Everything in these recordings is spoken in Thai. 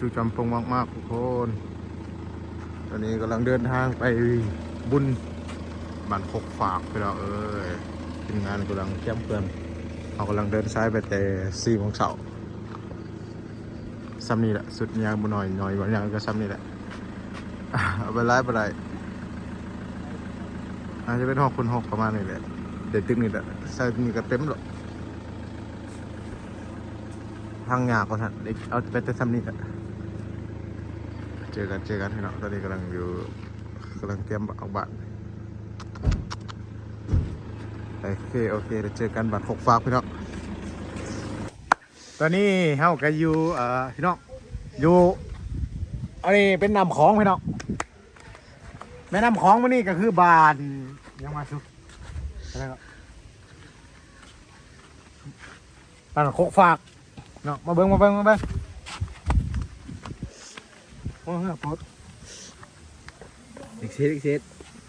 จุจำปงมากๆทุกคน ตอนนี้กำลังเดินทางไปบุญบ้านคกฝากไปแล้วเอ้ยทีมงานกำลังเตรียมเพื่อนเขากำลังเดินซ้ายไปแต่สี่โมงเช้าซ้ำนี่แหละ สุดยางบุหน่อยหน่อยกว่ายางก็ซ้ำนี่แหละเอาไปไล่ไปไล่อาจจะเป็นหอกคุณหกประมาณนี้แหละเด็ดตึกนี่แหละใส่นี่ก็เต็มหรอกทางยากกว่าท่านเอาไปแต่ซ้ำนี่แหละ เจอกันเจอกันพี่น้องตอนนี้กำลังอยู่กำลังเตรียมออกบัตรโอเคโอเคเดี๋ยวเจอกันบัตรหกฝากพี่น้องตอนนี้เฮาก็อยู่เอ่อพี่น้องอยู่อันนี้เป็นน้ำของพี่น้องแม่น้ำของมันนี่ก็คือบานยังมาชุบอะไรก็บานหกฝากเนาะมาเบิ้งมาเบิ้งมาเบิ้ง โอ้ยปวดอีกเซตอีกเซต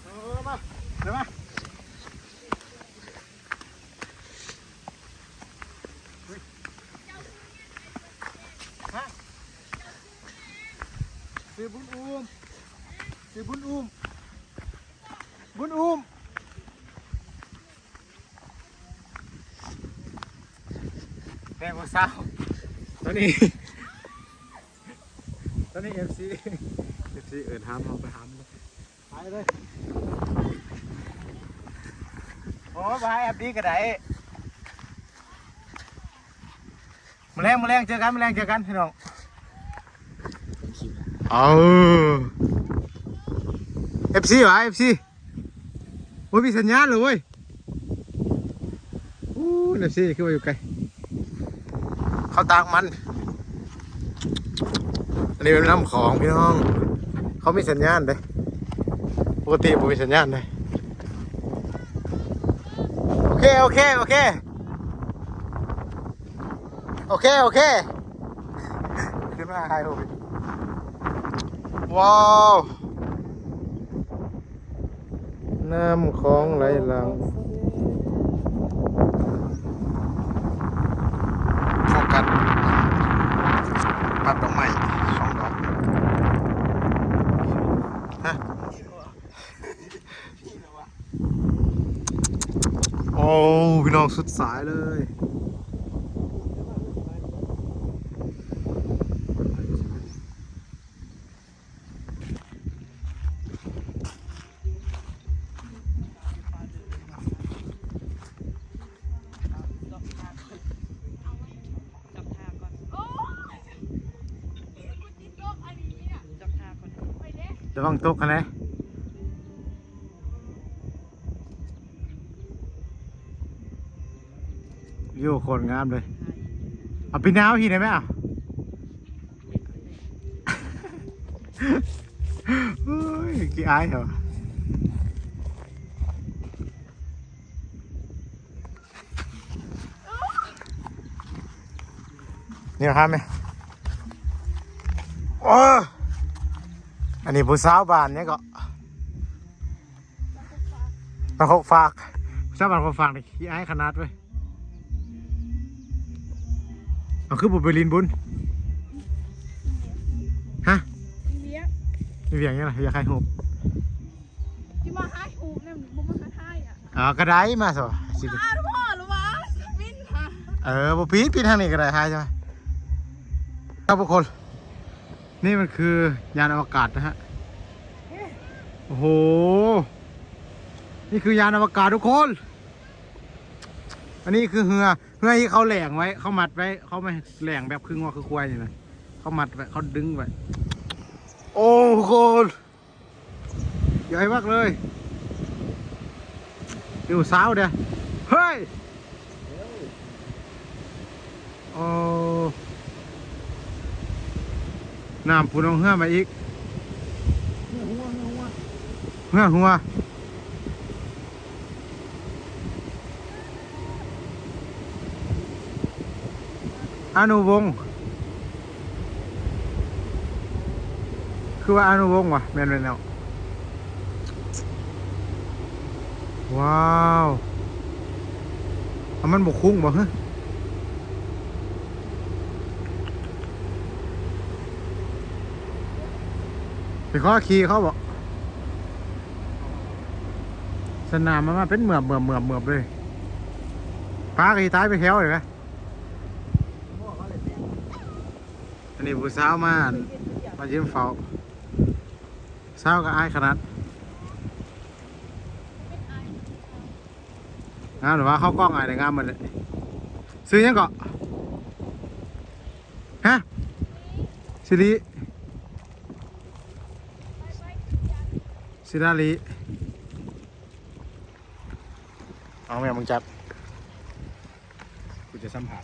เออมาเดี๋ยวมาฮะซื้อบุญอุ้มซื้อบุญอุ้มบุญอุ้มแม่กูเศร้าตอนนี้ตอนนี้ เอฟซีเอฟซีเอินห้ามเราไปห้ามเลยไปเลยโอ้ไปแอบดีก็ได้มาแรงมาแรงเจอกันมาแรงเจอกันพี่น้องเอาเอฟซีวะเอฟซีโอ้ยมีสัญญาณเลยเว้ยอู้เอฟซีคือว่าอยู่ไกลเขาตากมัน อันนี้เป็นน้ำของพี่น้อง เขามีสัญญาณเลยปกติผมมีสัญญาณเลยโอเค โอเค โอเค โอเค โอเคขึ้นมาไฮโอว้าวน้ำของไหลหลังโฟกัสปัดดอกไม้สองดอก ฮะโอ้พี่น้องสุดสายเลย ตกกันนะวิวโคนงามเลย เอาไปน้าวทีไหนไหมอะเฮ้ยกี่อายเหรอนี่ครับไหมโอ้อั นนี้ผู้สาวบ้านเนี่ยก็มาหกฝากผู้สาวบ้านหกฝากนี่ขี้อายขนาดเว้ยเอาคือบุบเบลินบุญฮะเลี้ยมีเวียงยังไงอยากให้หูบที่มาให้หูเนี่ยมันมาให้อะอ๋อก็ได้มาสิสิอ้าวพ่อหรือวะมินค่ะเออบุปีดปีดทางนี้ก็ได้ให้ใช่ไหมครับทุกคน นี่มันคือยานอวกาศนะฮะ โอ้โห นี่คือยานอวกาศทุกคน อันนี้คือเหือเหือที่เขาแหลงไว้ เขามัดไว้ เขาไม่แหลงแบบครึ่งว่าคือควายนี่นะเขามัดไว้เขาดึงไว้ โอ้ทุกคนใหญ่มากเลยดูสาวเดียเฮ้ย โอ้ น้ำพูนองเหือมาอีกเหือหัวอนุวงศ์คือว่าอนุวงศ์วะแม่นเลยเนาะว้าว มันบกคุ้งบ่ฮะ ไปข้อขี่เขาบอกสนามมันมาเป็นเหมือบเหมือบเหมือบเหมือบเลยพาขี่ท้ายไปแถวเลยไหมอันนี้ผู้สาวมามายืมเฝ้าสาวก็อายขนาดงามหรือว่าเข้ากล้องอายแต่งามหมันเลยซื้อยังเกาะฮะสิริ ซิดาลีเอาแม่มึงจับ กูจะสัมผัส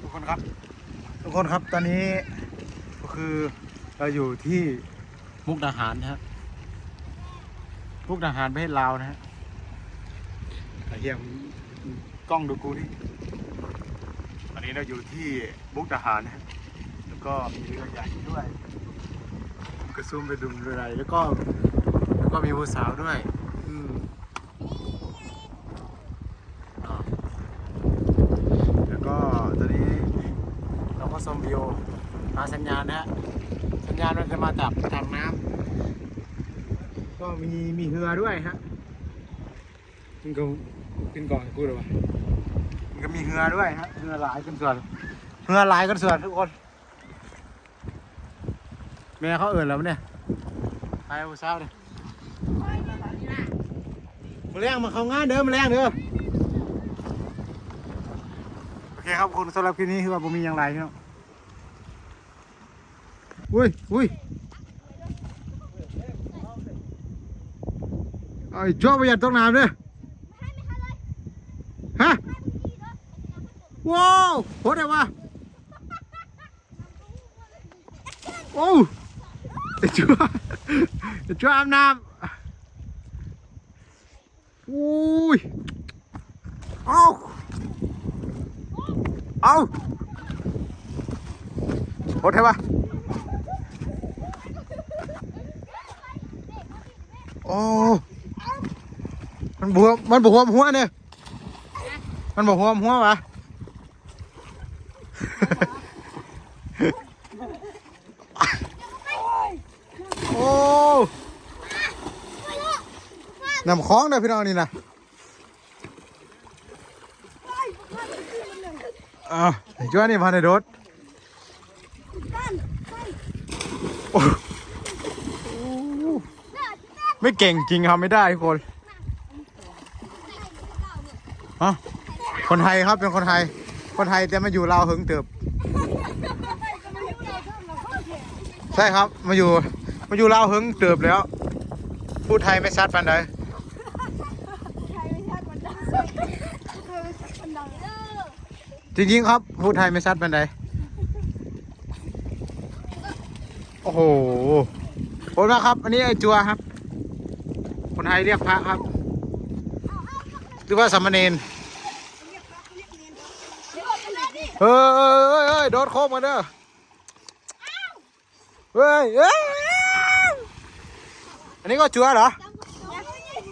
ทุกคนครับ ทุกคนครับตอนนี้ก็คือเราอยู่ที่มุกดาหารนะฮะมุกดาหารประเทศลาวนะฮะไอ้เหี้ยมงกล้องดูกูนี่ตอนนี้เราอยู่ที่มุกดาหารนะฮะแล้วก็มีเรือใหญ่ด้วย กระซุ่มไปดุมเรือใหญ่แล้วก็แล้วก็มีผู้สาวด้วย อืมอ่าแล้วก็ตอนนี้เราก็ชมวิวหาสัญญาณนะฮะสัญญาณมันจะมาจากทางน้ำก็มีมีเรือด้วยฮะมันก็เป็นก่อนกูหรอวะมันก็มีเรือด้วยฮะเรือหลายกันส่วนเรือหลายกันส่วนทุกคน แม่เขาเอิ่นแล้วเนี่ยไปผู้สาวเนี่ยมาแรงมาเข้างานเด้อมาแรงเด้อโอเคครับคุณสำหรับคลิปนี้คือว่าผมมีอย่างไรพี่น้องอุ้ยอุ้ยไอ้โจ้ประหยัดต้องน้ำเด้อฮะว้าวโหดเลยวะโอ้ ไอ้ชัวไอ้ชัวอาบน้ำอุ้ยเอาเอาโหดเลยวะโอ้มันบวมมันบวมหัวเนี่ยมันบวมหัววะ โอ้ นำคล้องเลยพี่น้องนี่นะอ่าจ้านี่มาในรถโอ้ไม่เก่งจริงครับไม่ได้ทุกคนฮะคนไทยครับเป็นคนไทย คนไทยแต่มาอยู่ลาวหึงเติบ ใช่ครับมาอยู่มาอยู่ลาวหึงเติบแล้ว พูดไทยไม่ชัดปันใด จริงๆครับพูดไทยไม่ชัดปันใดโอ้โหโอนมาครับ อันนี้ไอ้จัวครับ คนไทยเรียกพระครับ หรือว่าสามเณรเฮ้ยเฮ้ยเฮ้ยเฮ้ยโดดโคมกันเด้อเฮ้ยเฮ้ยอันนี้ก็จัวเหรอ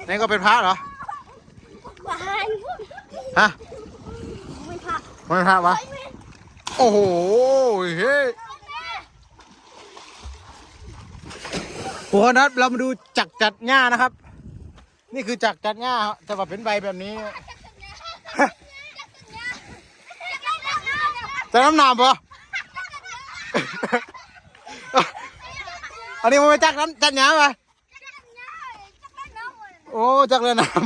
อันนี้ก็เป็นพระเหรอฮะไม่ พระวะ โอ้โห เฮ้ยทุกคนครับเรามาดูจักรจัดหญ้านะครับ นี่คือจักรจัดหญ้าแต่ว่าเป็นใบแบบนี้จะน้ำหนามปะอันนี้มันไปจักรนั้นจัดหญ้าปะโอ้จักรเรือน้ำ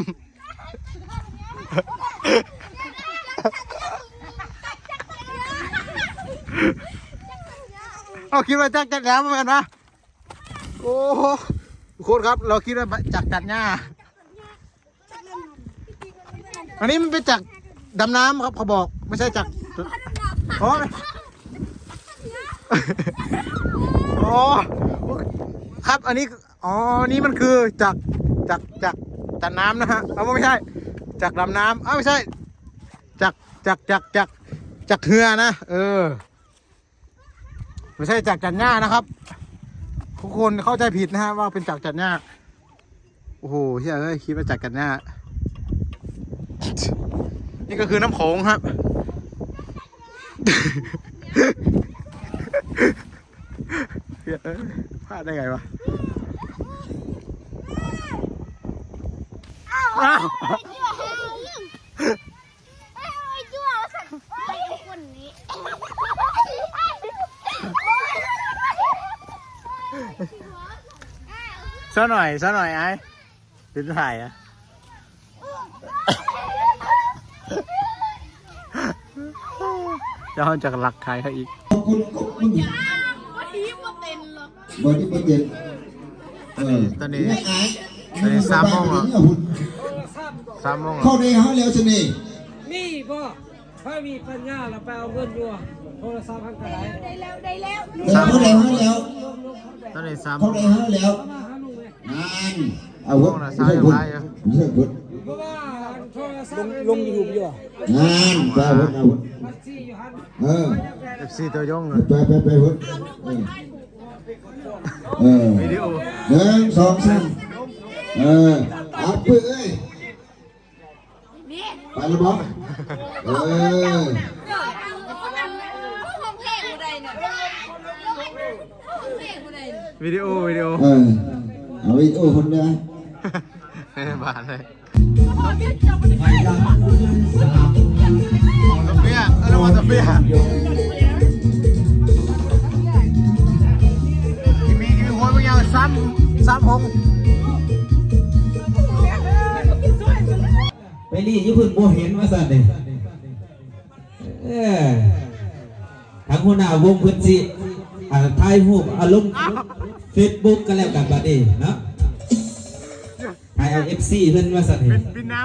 เอา คิดว่าจักรจัดหญ้าเหมือนกันปะโอ้ทุกคนครับ เราคิดว่าจักรจัดหญ้าอันนี้มันเป็นจักรดำน้ำครับเขาบอกไม่ใช่จักรอ๋ออ๋อครับอันนี้อ๋อนี่มันคือจักรจักรจักรจักน้ำนะฮะเอาไม่ใช่จักรดำน้ำเอาไม่ใช่จักรจักรจักรจักรจักเรือนะ เออ ไม่ใช่จักรจัดหญ้านะครับทุกคนเข้าใจผิดนะฮะว่าเป็นจักรจัดหญ้าโอ้โหเฮ้ยเอ้ยคิดว่าจักรจัดหญ้านี่ก็คือน้ำโขงครับยเอ้ยพลาดได้ไงวะอ้าว ซะหน่อยซะหน่อยไอ้เป็นถ่ายอะเดี๋ยวเราจะรักใครเขาอีกขอบคุณขอบคุณวันนี้ว่าเต็นหรอกบอดี้ประเด็นเออตอนนี้ไม่อายตอนนี้สามโมงเหรอสามโมงเหรเข้าอในเขาแล้วสินี่นี่พ่อถ้ามีปัญญาเราไปเอาเงินอยู่อะโทรศัพท์ทางกระได้แล้วได้แล้วเออเข้าในเขาแล้วตอนนี้สามโมเข้างในเขาแล้ว นุ่มเลยงานเอาวุธโมงละไม่สามใช่อย่างวุธไรอะไม่ใช่วุธเพราะว่าโทรศัพท์ลงยูทูบอยู่งานไปวุธเอาวุธบัญชีอยู่หันเออเอฟซีตัวยงเลยไปไปไปวุธเออเออวิดีโอหนึ่งสองสามเออเอาเพื่อเอ้ยนี่ไปแล้วบอกเออเกิดห้องเพลงกูได้เนี่ยห้องเพลงกูได้เนี่ยวิดีโอวิดีโอ เอาอีกโอ้คนเดียวไม่ได้บาทเลยห้องเพลงจะไม่ได้ตะเปียเออวันตะเปียกิมีกิมีหัวมันยาวซ้ำซ้ำหงไปรีดอยี่พื้นโบเห็นมาสั่นเลยเออทางหัวหน้าวงพื้นสิอ่าถ่ายรูอารมณ์ เฟซบุ๊กกันแล้วกันบัดนี้เนาะถ่ายเอาเอฟซีเพิ่นมาสั่นบิเห็นนบินน้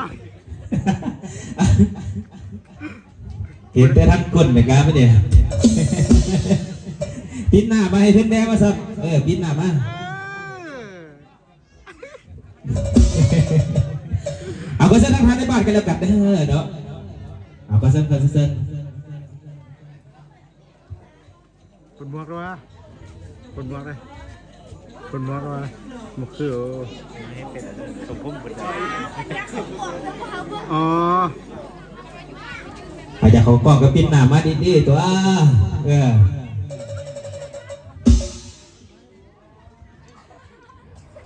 เห็นแต่ทั้งก้นเหมือนกันไม่เนี่ยปิดหน้ามาให้เพิ่นแน่มาสั่นเออปิดหน้ามาำเอาก็เส้นทางทางในบ้านกันแล้วกันเด้อเนาะเอาก็เส้นก็เส้นคนบวกด้วยคนบวกเลย คนบวกด้วยหมกคือสมพงษ์อ๋ออาจจะเขากล้องก็ปิดหน้ามาดีๆตัวเออ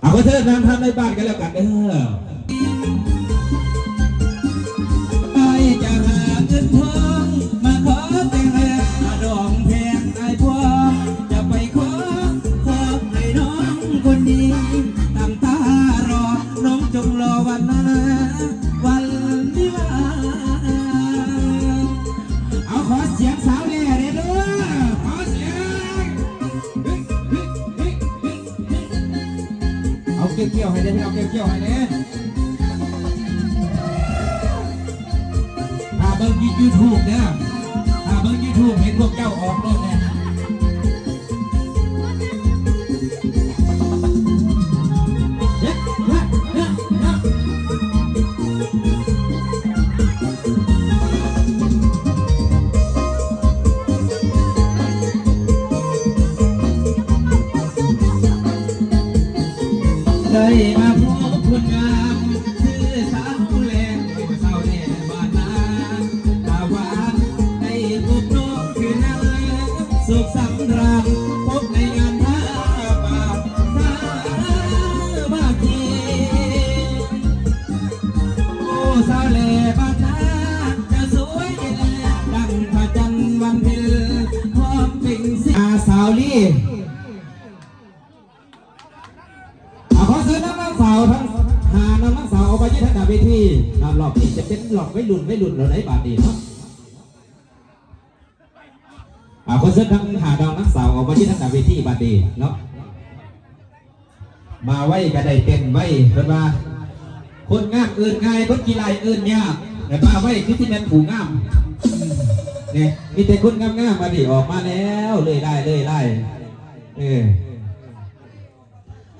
เอาก็เส้นทางทางในบ้านกันแล้วกันเด้อ สุขสำราญพบในงานท่าป่าสาบาคีโอ้สาวแหลงบ้านนาจะสวยดังพระจันทร์วันเพ็ญพร้อมเป็นสิอาสาวลี่ขอเชิญน้องนักสาวทั้งหาน้องนักสาวเอาไปยี่ทันดาเวทีนำหลอกนี่จะเป็นหลอกไม่หลุนไม่หลุนเราได้บาทดีเนาะ อาขอเชิญทั้งหาน้องนักสาวเอาไปยี่ทันดาเวทีบาดีเนาะมาไว้ก็ได้เต้นไว้เพิ่นว่าคนงามเอื่นง่ายคนกีฬาเอื่นยากแต่มาไว้คือที่แม่นผูงามเนี่ยมีแต่คนงามๆมาดิออกมาแล้วเลยได้เลยได้เออ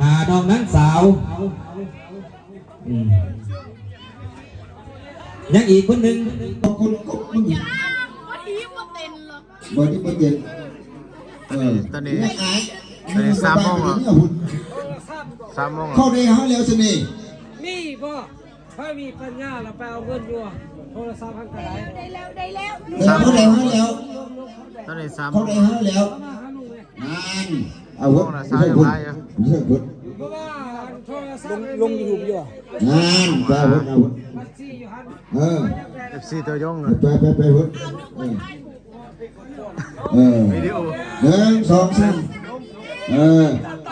หาน้องนั้นสาวอืมยังอีกคนหนึ่งขอบคุณขอบคุณ บอดี้โปเจกต์เออตอนนี้ตอนนี้สามโมงเหรอสามโมงเห้าในห้องแล้วสินี่มีบ่ถ้ามีปัญญาเราไปเอาเงินอยู่โทรศัพท์ข้างกระไได้แล้วได้แล้วสามโมงแล้วตอนนี้สามโมงเข้าในห้องแล้วนานเอาวะไม่ใช่คุณไม่ใช่คุณลงลงยูทูอยู่งานไปวะเอาวะเออเอฟซีตัวยงเลยไปไปไปวะ หนึ่งสองสามเออ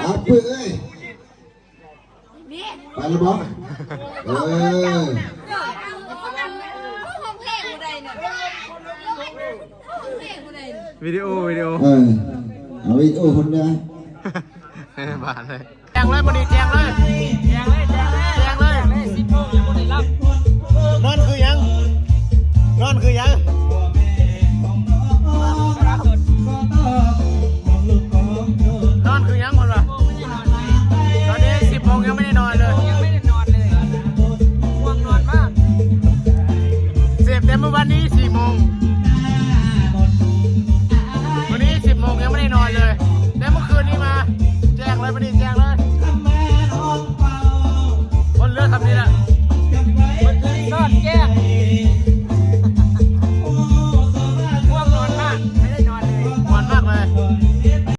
อัพเพื่อเอ้ยไปล้บอสเออวิดีโอวิดีโอเออเอาวิดีโอคนเดียวบ้านเลย